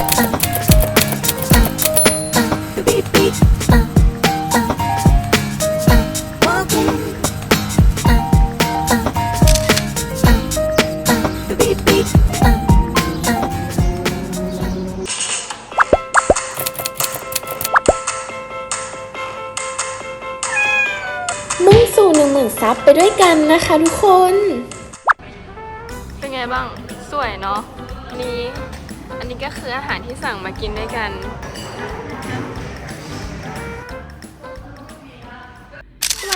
มุ่งสู่หนึ่งหมื่นซับไปด้วยกันนะคะทุกคน เป็นไงบ้าง สวยเนาะ อันนี้ อันนี้ก็คืออาหารที่สั่งมากินด้วยกัน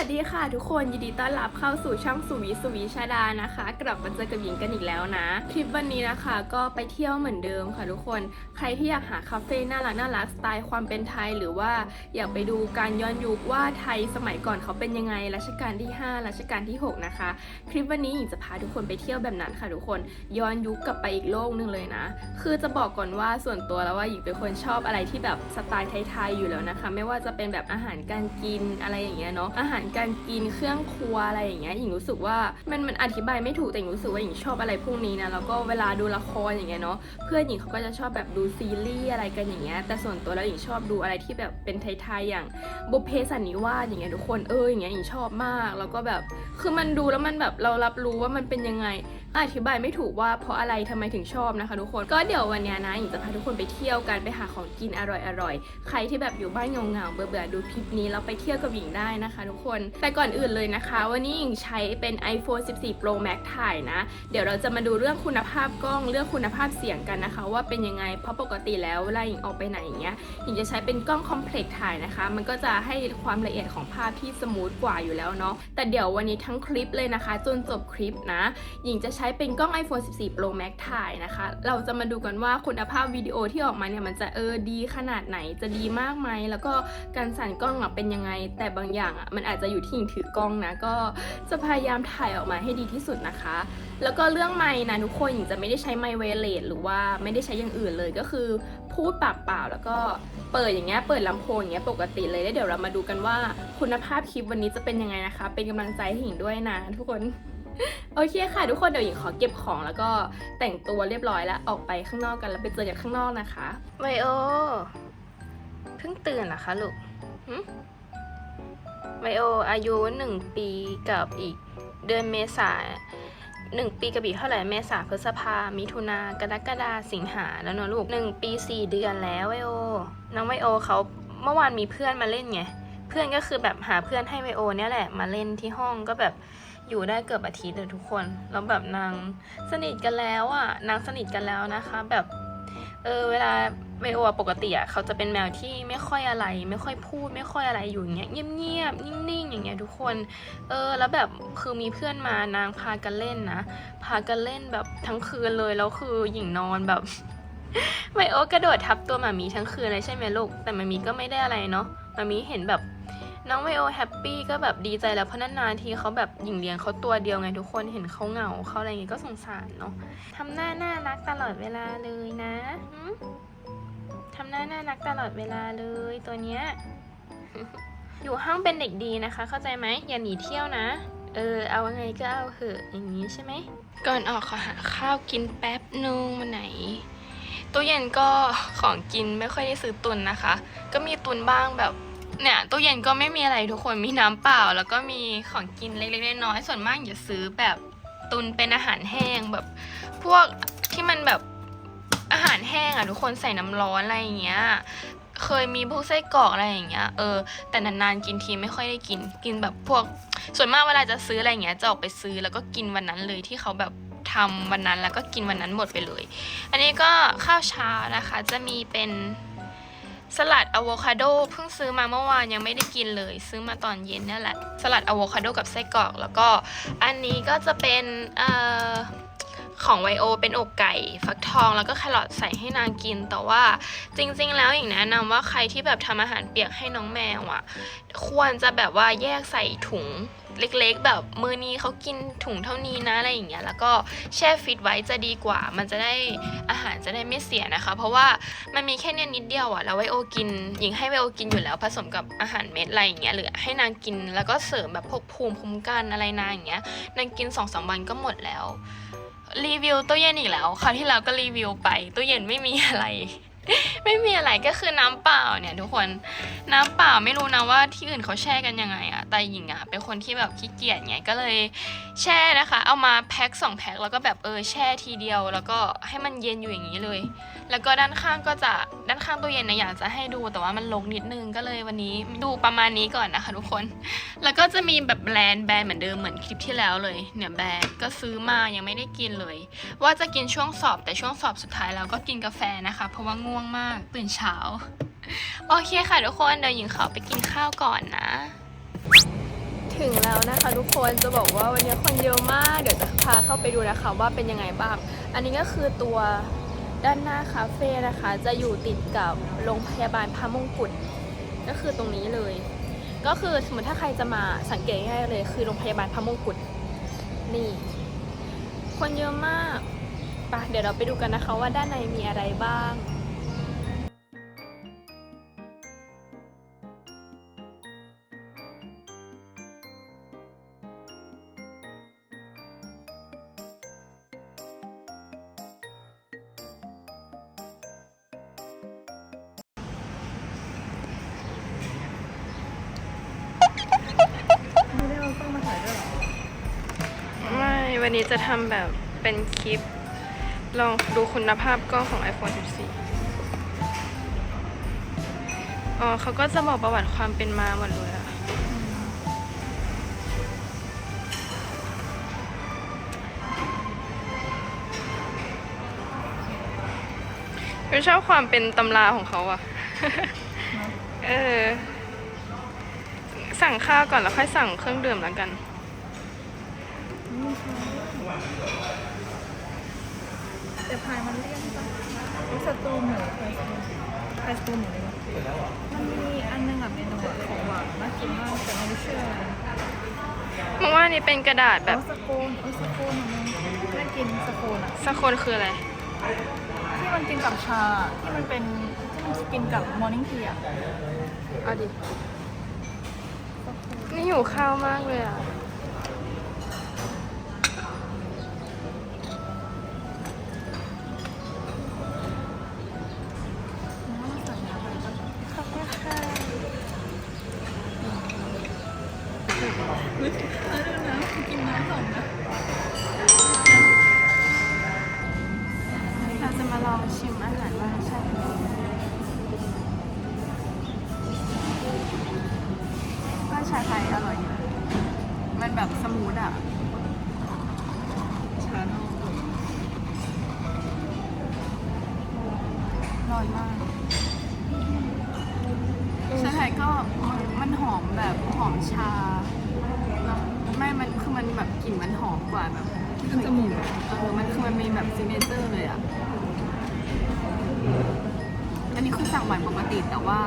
สวัสดีค่ะทุกคนยินดีต้อนรับเข้าสู่ช่องสุวิสุวิชาดานะคะ กลับมาเจอกับหญิงกันอีกแล้วนะคลิปวันนี้นะคะก็ไปเที่ยวเหมือนเดิมค่ะทุกคนใครที่อยากหาคาเฟ่น่ารักน่ารักสไตล์ความเป็นไทย หรือว่าอยากไปดูการย้อนยุคว่าไทยสมัยก่อนเขาเป็นยังไงรัชกาลที่ 5 รัชกาลที่ 6 นะคะ คลิปวันนี้หญิงจะพาทุกคนไปเที่ยวแบบนั้นค่ะทุกคนย้อนยุคกลับไปอีกโลกหนึงเลยนะ คือจะบอกก่อนว่าส่วนตัวแล้วว่าหญิงเป็นคนชอบอะไรที่แบบสไตล์ไทยๆอยู่แล้วนะคะ ไม่ว่าจะเป็นแบบอาหารการกินอะไรอย่างเงี้ยเนาะอาหารการกินเครื่องครัวอะไรอย่างเงี้ยหญิงรู้สึกว่ามันมันอธิบายไม่ถูกแต่หญิงรู้สึกว่าหญิงชอบอะไรพวกนี้นะแล้วก็เวลาดูละครอย่างเงี้ยเนาะเพื่อนหญิงเขาก็จะชอบแบบดูซีรีส์อะไรกันอย่างเงี้ยแต่ส่วนตัวแล้วหญิงชอบดูอะไรที่แบบเป็นไทยๆอย่างบุพเพสันนิวาสอย่างเงี้ยทุกคนเอออย่างเงี้ยหญิงชอบมาก แล้วก็แบบคือมันดูแล้วมันแบบเรารับรู้ว่ามันเป็นยังไง อธิบายไม่ถูกว่าเพราะอะไรทำไมถึงชอบนะคะทุกคนก็เดี๋ยววันนี้นะหญิงจะพาทุกคนไปเที่ยวกันไปหาของกินอร่อยๆใครที่แบบอยู่บ้านเงาๆเบื่อๆดูคลิปนี้แล้วไปเที่ยวกับหญิงได้นะคะ ทุกคนแต่ก่อนอื่นเลยนะคะ วันนี้หญิงใช้เป็น iPhone 14 Pro Max ถ่ายนะ เดี๋ยวเราจะมาดูเรื่องคุณภาพกล้องเรื่องคุณภาพเสียงกันนะคะ ว่าเป็นยังไงเพราะปกติแล้วเวลาหญิงออกไปไหนอย่างเงี้ยหญิงจะใช้เป็นกล้องคอมเพล็กถ่ายนะคะ มันก็จะให้ความละเอียดของภาพที่สมูทกว่าอยู่แล้วเนาะแต่เดี๋ยววันนี้ทั้งคลิปเลยนะคะ จนจบคลิปนะหญิงจะใช้ช้เป็นกล้อง iPhone 14 Pro Max ถ่ายนะคะ เราจะมาดูกันว่าคุณภาพวิดีโอที่ออกมาเนี่ยมันจะเออดีขนาดไหนจะดีมากไหมแล้วก็การสั่นกล้องอเป็นยังไง แต่บางอย่างอะมันอาจจะอยู่ที่หญิงถือกล้องนะก็จะพยายามถ่ายออกมาให้ดีที่สุดนะคะ แล้วก็เรื่องไมค์นะทุกคนหญิงจะไม่ได้ใช้ไมค์เวเลสหรือว่าไม่ได้ใช้อย่างอื่นเลยก็คือ พูดปากเปล่าแล้วก็เปิดอย่างเงี้ยเปิดลำโพงอย่างเงี้ยปกติเลยแล้วเดี๋ยวเรามาดูกันว่าคุณภาพคลิปวันนี้จะเป็นยังไงนะคะ เป็นกำลังใจให้หญิงด้วยนะทุกคน โอเคค่ะ ทุกคนเดี๋ยวหญิงขอเก็บของแล้วก็แต่งตัวเรียบร้อยแล้วออกไปข้างนอกกันแล้วไปเจอกันข้างนอกนะคะไวโอเพิ่งตื่นเหรอคะลูกหึไวโออายุหนึ่งปีกับอีกเดือนเมษาหนึ่งปีกับอีกเท่าไหร่เมษาพฤษภา มิถุนากรกฎาสิงหาแล้วเนอะลูกหนึ่งปีสี่เดือนแล้วไวโอ น้องไวโอเขาเมื่อวานมีเพื่อนมาเล่นไง เพื่อนก็คือแบบหาเพื่อนให้ไวโอเนี่ยแหละมาเล่นที่ห้องก็แบบ อยู่ได้เกือบอาทิตย์เลยทุกคนแล้วแบบนางสนิทกันแล้วอะนางสนิทกันแล้วนะคะ แบบเออเวลาไมโอปกติอะเขาจะเป็นแมวที่ไม่ค่อยอะไร ไม่ค่อยพูด ไม่ค่อยอะไรอยู่อย่างเงี้ยเงียบๆนิ่งๆอย่างเงี้ยทุกคน เออแล้วแบบคือมีเพื่อนมานางพากันเล่นนะพากันเล่นแบบทั้งคืนเลยแล้วคือหญิงนอนแบบไมโอกระโดดทับตัวหมามีทั้งคืนเลยใช่ไหมลูกแต่หมามีก็ไม่ได้อะไรเนาะหมามีเห็นแบบ น้องไวโอแฮปปี้ก็แบบดีใจแล้วเพราะนานๆทีเขาแบบหญิงเลี้ยงเขาตัวเดียวไงทุกคนเห็นเขาเหงาเขาอะไรอย่างงี้ก็สงสารเนาะทำหน้าน่ารักตลอดเวลาเลยนะทำหน้าน่ารักตลอดเวลาเลยตัวเนี้ยอยู่ห้องเป็นเด็กดีนะคะ เข้าใจไหมอย่าหนีเที่ยวนะเออเอาไงก็เอาเหอะอย่างนี้ใช่ไหมก่อนออกขอหาข้าวกินแป๊บนึงวันไหนตู้เย็นก็ของกินไม่ค่อยได้ซื้อตุนนะคะ ก็มีตุนบ้างแบบ เนี่ยตู้เย็นก็ไม่มีอะไรทุกคนมีน้ำเปล่า แล้วก็มีของกินเล็กๆน้อยๆส่วนมากอย่าซื้อแบบตุนเป็นอาหารแห้งแบบ พวกที่มันแบบอาหารแห้งอะทุกคนใส่น้ำร้อนอะไรอย่างเงี้ยเคยมีพวกไส้กรอกอะไรอย่างเงี้ยเออแต่นานๆกินทีไม่ค่อยได้กินกินแบบพวก ส่วนมากเวลาจะซื้ออะไรอย่างเงี้ยจะออกไปซื้อแล้วก็กินวันนั้นเลยที่เขาแบบทำวันนั้นแล้วก็กินวันนั้นหมดไปเลย อันนี้ก็ข้าวเช้านะคะจะมีเป็น สลัดอะโวคาโดเพิ่งซื้อมาเมื่อวานยังไม่ได้กินเลย ซื้อมาตอนเย็นนี่แหละ สลัดอะโวคาโดกับไส้กรอก แล้วก็อันนี้ก็จะเป็นเอ่อ ของไวโอเป็นอกไก่ ฟักทองแล้วก็แครอทใส่ให้นางกิน แต่ว่าจริงๆ แล้วอีกแนะนำว่าใครที่แบบทำอาหารเปียกให้น้องแมวอะ ควรจะแบบว่าแยกใส่ถุงเล็กๆ แบบมือนี้เขากินถุงเท่านี้นะอะไรอย่างเงี้ยแล้วก็แช่ฟิตไว้จะดีกว่า มันจะได้อาหารจะได้ไม่เสียนะคะ เพราะว่ามันมีแค่เนี้ยนิดเดียวอะแล้วไวโอกินหญิงให้ไวโอกินอยู่แล้วผสมกับอาหารเม็ดอะไรอย่างเงี้ยหรือให้นางกินแล้วก็เสริมแบบพวกภูมิคุ้มกันอะไรนางอย่างเงี้ยนางกินสองสามวันก็หมดแล้ว รีวิวตู้เย็นอีกแล้วคราวที่แล้วก็รีวิวไปตู้เย็นไม่มีอะไร ไม่มีอะไรก็คือน้ำเปล่าเนี่ยทุกคนน้ำเปล่าไม่รู้นะว่าที่อื่นเขาแช่กันยังไงอะแต่หญิงอะเป็นคนที่แบบขี้เกียจไงก็เลยแช่นะคะ เอามาแพ็คสองแพ็คแล้วก็แบบเออแช่ทีเดียว แล้วก็ให้มันเย็นอยู่อย่างนี้เลย แล้วก็ด้านข้างก็จะด้านข้างตู้เย็นนะอยากจะให้ดูแต่ว่ามันลกนิดนึงก็เลยวันนี้ดูประมาณนี้ก่อนนะคะทุกคน แล้วก็จะมีแบบแบรนด์แบรนด์เหมือนเดิมเหมือนคลิปที่แล้วเลยเนี่ยแบรนด์ก็ซื้อมายังไม่ได้กินเลย ว่าจะกินช่วงสอบแต่ช่วงสอบสุดท้ายแล้วก็กินกาแฟนะคะ เพราะว่าง่วงมากตื่นเช้า โอเคค่ะทุกคนเดี๋ยวหญิงขอไปกินข้าวก่อนนะถึงแล้วนะคะทุกคนจะบอกว่าวันนี้คนเยอะมาก เดี๋ยวจะพาเข้าไปดูนะคะว่าเป็นยังไงบ้าง อันนี้ก็คือตัว ด้านหน้าคาเฟ่นะคะ จะอยู่ติดกับโรงพยาบาลพระมงกุฎก็คือตรงนี้เลย ก็คือสมมติถ้าใครจะมาสังเกตง่ายเลย คือโรงพยาบาลพระมงกุฎนี่ คนเยอะมากไปะเดี๋ยวเราไปดูกันนะคะว่าด้านในมีอะไรบ้าง ไม่ วันนี้จะทำแบบเป็นคลิป ลองดูคุณภาพกล้องของ iPhone 14 อ๋อเขาก็จะบอกประวัติความเป็นมาหมดเลยอะคือชอบความเป็นตำราของเขาอะเออ สั่งข้าวก่อนแล้วค่อยสั่งเครื่องดื่มแล้วกัน แต่พายมันเลี่ยงปะสตูหมูพายสตูพายสตูหมูเลยปะมันมีอันนึงอะเมนูอะของหวานน่ากินมากแต่ไม่รู้ชื่ออะไรมองว่าอันนี้เป็นกระดาษแบบอ๋อสโคนเออสโคนอะมึงน่ากินสโคนอะสักคนคืออะไร ที่มันกินกับชาที่มันเป็นที่มันกินกับมอร์นิ่งทีอะเอาดินี่หิ วข้าวมากเลยอะ ร้อนมากชาไทยก็มันมันหอมแบบหอมชาเนอะไม่ มันคือมันแบบกลิ่นมันหอมกว่าแบบที่เคยกินเออมันคือมันมีแบบซิเนเจอร์เลยอะ อันนี้คือสั่งหวานปกติแต่ว่า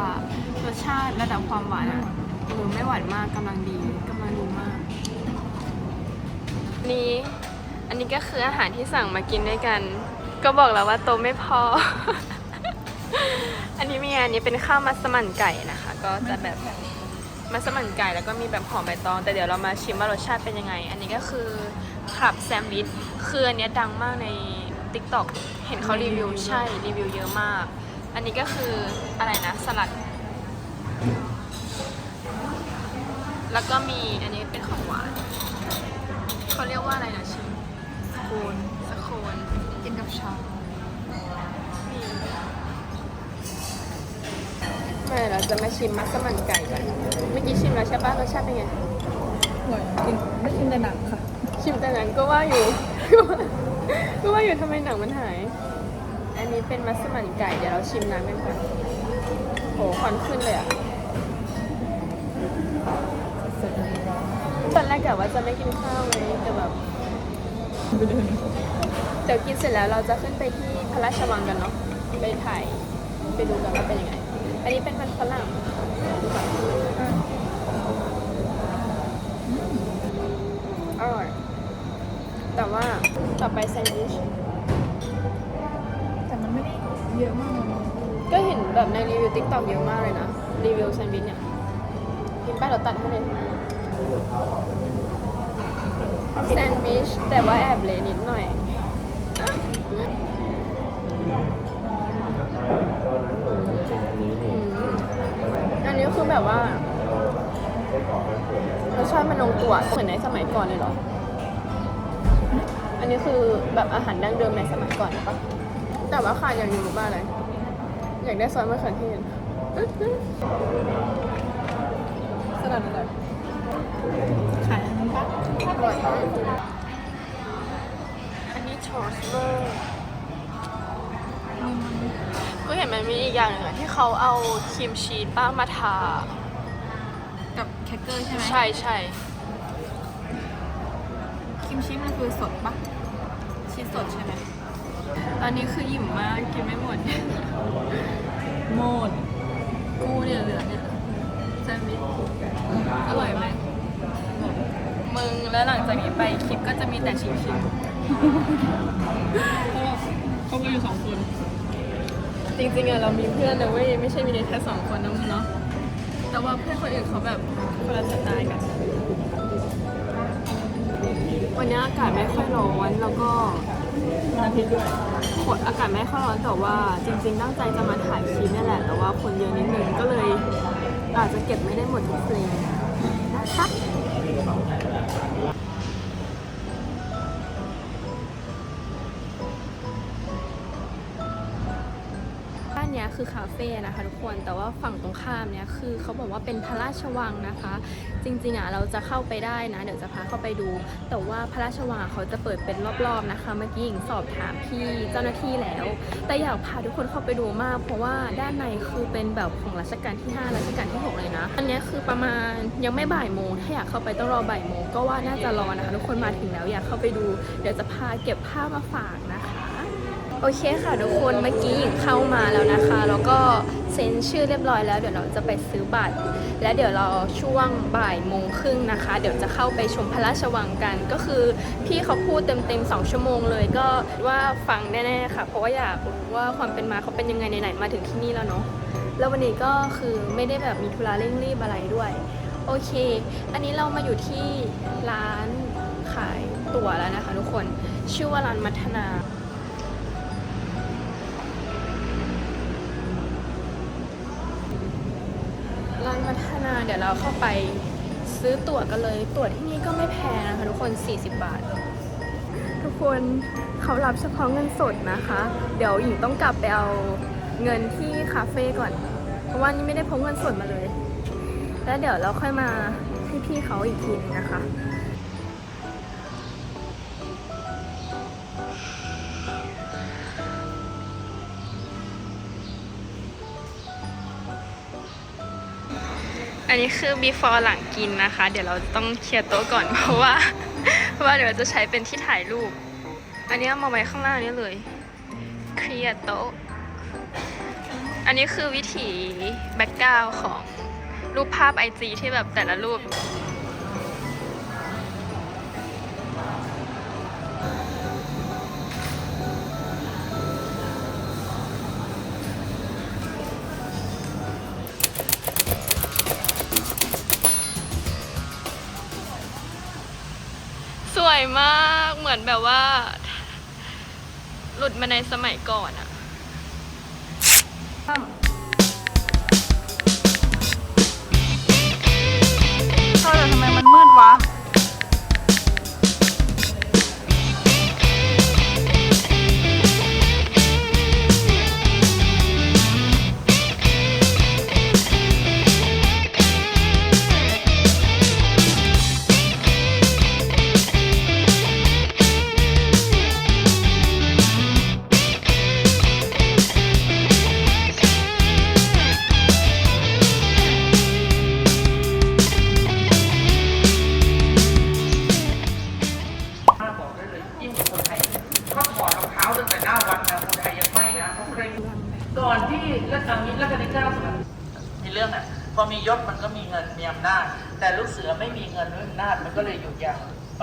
รสชาติระดับความหวานอะเออไม่หวานมากกำลังดีกำลังดีมาก นี้อันนี้ก็คืออาหารที่สั่งมากินด้วยกัน ก็บอกแล้วว่าโตะไม่พอ อันนี้มีอันนี้เป็นข้าวมัสมั่นไก่นะคะ ก็จะแบบมัสมั่นไก่แล้วก็มีแบบหอมใบตอง แต่เดี๋ยวเรามาชิมว่ารสชาติเป็นยังไง อันนี้ก็คือขับแซมวิชคืออันเนี้ยดังมากใน t ิ k t o k เห็นเขารีวิวใช่รีวิวเยอะมาก อันนี้ก็คืออะไรนะสลัด แล้วก็มีอันนี้เป็นของหวานเขาเรียกว่าอะไรนะชิมสโคน ไม่เราจะมาชิมมัสมั่นไก่กัน เมื่อกี้ชิมแล้วใช่ปะรสชาติเป็นไงอร่อยกินไม่กินแต่หนังค่ะ ชิมแต่หนังก็ว่าอยู่ ก็ว่าอยู่ทำไมหนังมันหาย อันนี้เป็นมัสมั่นไก่เดี๋ยวเราชิมน้ำกันก่อนโหควันขึ้นเลยอะสดๆเลยร้อนตอนแรกกะว่าจะไม่กินข้าวไงแต่แบบไปเดินเดี๋ยวกินเสร็จแล้วเราจะขึ้นไปที่พระราชวังกันเนาะไปถ่ายไปดูกันว่าเป็นยังไง อันนี้เป็นมันฝรั่งดูก่อนอร่อย แต่ว่าต่อไปแซนด์วิช แต่มันไม่ได้เยอะมากเลยนะก็เห็นแบบในรีวิวติ๊กต็อกเยอะมากเลยนะ รีวิวแซนด์วิชเนี่ยกินไปเราตัดให้เลยแซนด์วิช แต่ว่าแอบเละนิดหน่อย แบบว่ารสชาติมันลงตัวเหมือนในสมัยก่อนเลยเหรอ อันนี้คือแบบอาหารดั้งเดิมในสมัยก่อนปะแต่ว่าขาดอย่างหนึงรู้ป่ะอะไรอยากได้ซอสมะเขือเทศสลัดอะไรขายอันนี้ปะอร่อยมากอันนี้ชอสเบอร์ ก็เห็นมันมีอีกอย่างหนึ่งอะที่เขาเอาครีมชีสป้ามาทา กับแคคเกอร์ใช่ไหมใช่ใช่ครีมชีสมันคือสดปะชีสสดใช่ไหมตอนนี้คืออิ่มมากกินไม่หมดโมด กูเนี่ยเหลือเนี่ยแซนด์วิชอร่อยไหมมึงแล้วหลังจากนี้ไปคลิปก็จะมีแต่ชิมชิมเขา ก็อยู่สองคน จริงๆอะเรามีเพื่อนนะเว้ยไม่ใช่มีแค่สองคนนะมึงเนาะแต่ว่าเพื่อนคนอื่นเขาแบบคนละสไตล์กันวันนี้อากาศไม่ค่อยร้อนแล้วก็น้ำพริกด้วยขวดอากาศไม่ค่อยร้อนแต่ว่าจริงๆตั้งใจจะมาถ่ายคลิปนี่แหละ แต่ว่าคนเยอะนิดนึงก็เลยอาจจะเก็บไม่ได้หมดทุกเพลง คือคาเฟ่นะคะทุกคนแต่ว่าฝั่งตรงข้ามเนี้ยคือเขาบอกว่าเป็นพระราชวังนะคะ จริงๆอะเราจะเข้าไปได้นะ เดี๋ยวจะพาเข้าไปดู แต่ว่าพระราชวังเขาจะเปิดเป็นรอบๆนะคะ เมื่อกี้หญิงสอบถามพี่เจ้าหน้าที่แล้ว แต่อยากพาทุกคนเข้าไปดูมาก เพราะว่าด้านในคือเป็นแบบของรัชกาลที่ 5 รัชกาลที่ 6 เลยนะ อันนี้คือประมาณยังไม่บ่ายโมงถ้าอยากเข้าไปต้องรอบ่ายโมงก็ว่าน่าจะรอนะคะทุกคนมาถึงแล้วอยากเข้าไปดู เดี๋ยวจะพาเก็บภาพมาฝาก โอเคค่ะทุกคนเมื่อกี้หญิงเข้ามาแล้วนะคะ แล้วก็เซ็นชื่อเรียบร้อยแล้วเดี๋ยวเราจะไปซื้อบัตร และเดี๋ยวเราช่วงบ่ายโมงครึ่งนะคะ เดี๋ยวจะเข้าไปชมพระราชวังกัน ก็คือพี่เขาพูดเต็มๆ2ชั่วโมงเลยก็ว่าฟังแน่ๆค่ะ เพราะว่าอยากรู้ว่าความเป็นมาเขาเป็นยังไงไหนๆมาถึงที่นี่แล้วเนาะแล้ววันนี้ก็คือไม่ได้แบบมีธุระเร่งรีบอะไรด้วยโอเค อันนี้เรามาอยู่ที่ร้านขายตั๋วแล้วนะคะทุกคน ชื่อว่าร้านมัทนา 5 เดี๋ยวเราเข้าไปซื้อตั๋วกันเลย ตั๋วที่นี่ก็ไม่แพงนะคะทุกคน 40 บาท ทุกคนเขารับเฉพาะเงินสดนะคะ เดี๋ยวหญิงต้องกลับไปเอาเงินที่คาเฟ่ก่อน เพราะว่านี่ไม่ได้พกเงินสดมาเลย แล้วเดี๋ยวเราค่อยมาพี่ๆเขาอีกทีนึงนะคะ อันนี้คือ before หลังกินนะคะ เดี๋ยวเราต้องเคลียร์โต๊ะก่อนเพราะว่าเพราะว่าเดี๋ยวจะใช้เป็นที่ถ่ายรูป อันนี้เอามาไว้ข้างล่างนี้เลย เคลียร์โต๊ะ อันนี้คือวิถีแบ็กกราวของรูปภาพไอจีที่แบบแต่ละรูป มือนแบบว่า หลุดมาในสมัยก่อนอะ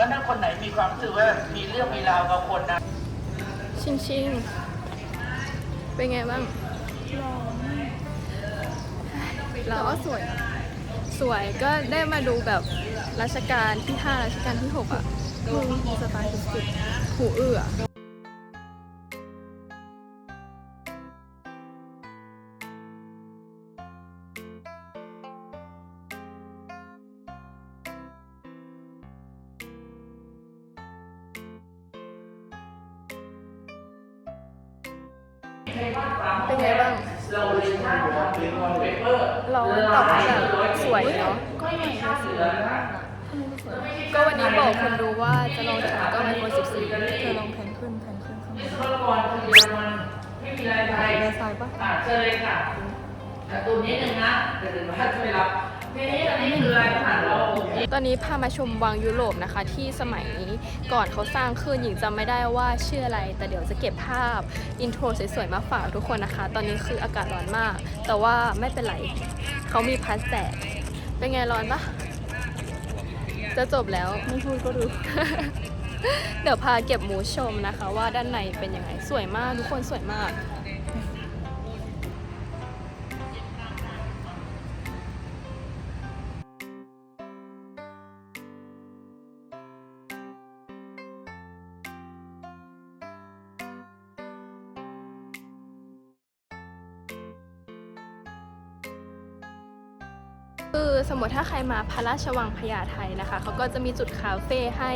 งเพราะฉะนั้นคนไหนมีความรู้สึกว่ามีเรื่องมีราวกับคนนะชิงชิงเป็นไงบ้างเราก็สวย สวยก็ได้มาดูแบบรัชกาลที่ 5 รัชกาลที่ 6 อะดูดีสไตล์สุดๆหูเอื้อ ไงบ้างเราเลยสร้างของเป็นวอลเปเปอร์เราตอบแบบสวยเนาะก็ไม่ค่าเหลือนะก็วันนี้บอกคนดูว่าจะลองถ่ายก็ไอโฟน14เธอลองแพนขึ้นแพนขึ้นข้างบนวิศวกรคือเยอรมันไม่มีอะไรไทยแบซ้ายปะอะเจอเลยค่ะการ์ตูนนิดนึงนะแต่ถึงว่าจะไม่รับ ตอนนี้พามาชมวังยุโรปนะคะ ที่สมัยก่อนเขาสร้างขึ้นหญิงจำไม่ได้ว่าชื่ออะไร แต่เดี๋ยวจะเก็บภาพอินโทรสวยๆมาฝากทุกคนนะคะ ตอนนี้คืออากาศร้อนมาก แต่ว่าไม่เป็นไรเขามีพัสแจกเป็นไงร้อนปะจะจบแล้วไม่พูดก็ดูเดี๋ยวพาเก็บหมูชมนะคะ ว่าด้านในเป็นยังไงสวยมากทุกคนสวยมาก ถ้าใครมาพระราชวังพญาไทนะคะเขาก็จะมีจุดคาเฟ่ให้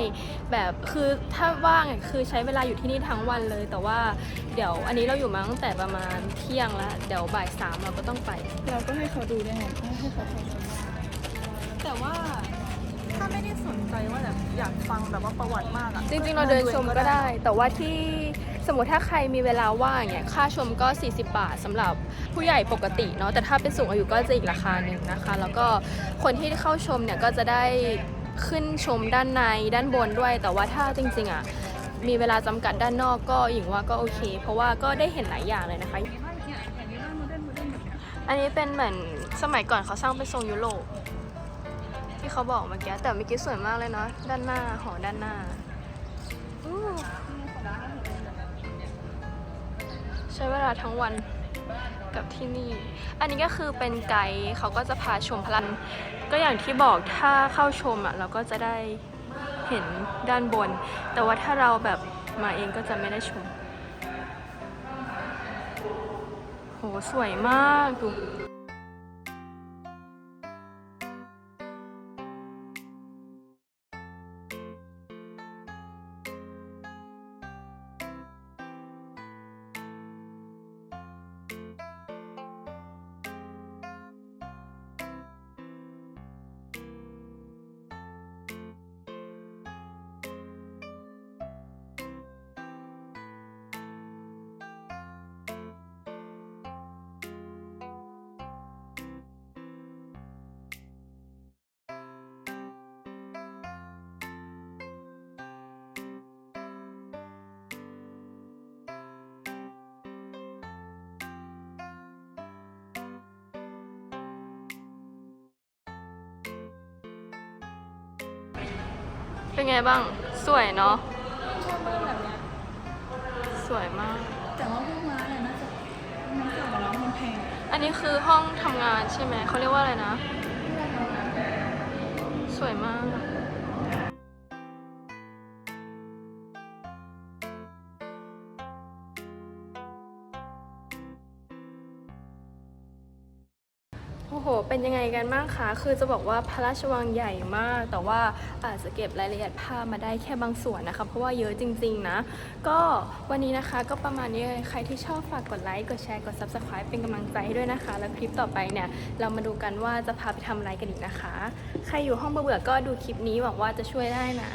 แบบคือถ้าว่างอะคือใช้เวลาอยู่ที่นี่ทั้งวันเลย แต่ว่าเดี๋ยวอันนี้เราอยู่มาตั้งแต่ประมาณเที่ยงแล้วเดี๋ยวบ่ายสามเราก็ต้องไป เราก็ให้เขาดูได้ไงให้เขาฟังแต่ว่า ถ้าไม่ได้สนใจว่าแบบอยากฟังแบบว่าประวัติมากอะจริงๆ เราเดินชมก็ได้ แต่ว่าที่สมมติถ้าใครมีเวลาว่างเนี่ยค่าชมก็ 40 บาทสำหรับผู้ใหญ่ปกติเนาะแต่ถ้าเป็นสูงอายุก็จะอีกราคาหนึ่งนะคะ แล้วก็คนที่เข้าชมเนี่ยก็จะได้ขึ้นชมด้านในด้านบนด้วย แต่ว่าถ้าจริงๆอะมีเวลาจำกัดด้านนอกก็หญิงว่าก็โอเค เพราะว่าก็ได้เห็นหลายอย่างเลยนะคะ อันนี้เป็นเหมือนสมัยก่อนเขาสร้างเป็นทรงยุโรปที่ เขาบอกเมื่อกี้แต่เมื่อกี้สวยมากเลยเนาะด้านหน้าหอด้านหน้าใช้เวลาทั้งวันกับที่นี่ อันนี้ก็คือเป็นไกด์เขาก็จะพาชมพลัน ก็อย่างที่บอกถ้าเข้าชมอะเราก็จะได้เห็นด้านบน แต่ว่าถ้าเราแบบมาเองก็จะไม่ได้ชม โหสวยมากดู เป็นไงบ้าง สวยเนาะ สวยมาก แต่ว่าพวกม้าเนี่ยน่าจะมันสั่งแล้วมันแพงอันนี้คือห้องทำงานใช่ไหม เขาเรียกว่าอะไรนะ สวยมาก เป็นยังไงกันบ้างคะ คือจะบอกว่าพระราชวังใหญ่มาก แต่ว่าอาจจะเก็บรายละเอียดภาพมาได้แค่บางส่วนนะคะ เพราะว่าเยอะจริงๆนะ ก็วันนี้นะคะก็ประมาณนี้เลย ใครที่ชอบฝากกดไลค์ กดแชร์ กด subscribe เป็นกำลังใจให้ด้วยนะคะ แล้วคลิปต่อไปเนี่ยเรามาดูกันว่าจะพาไปทำอะไรกันอีกนะคะ ใครอยู่ห้องเบื่อก็ดูคลิปนี้หวังว่าจะช่วยได้นะ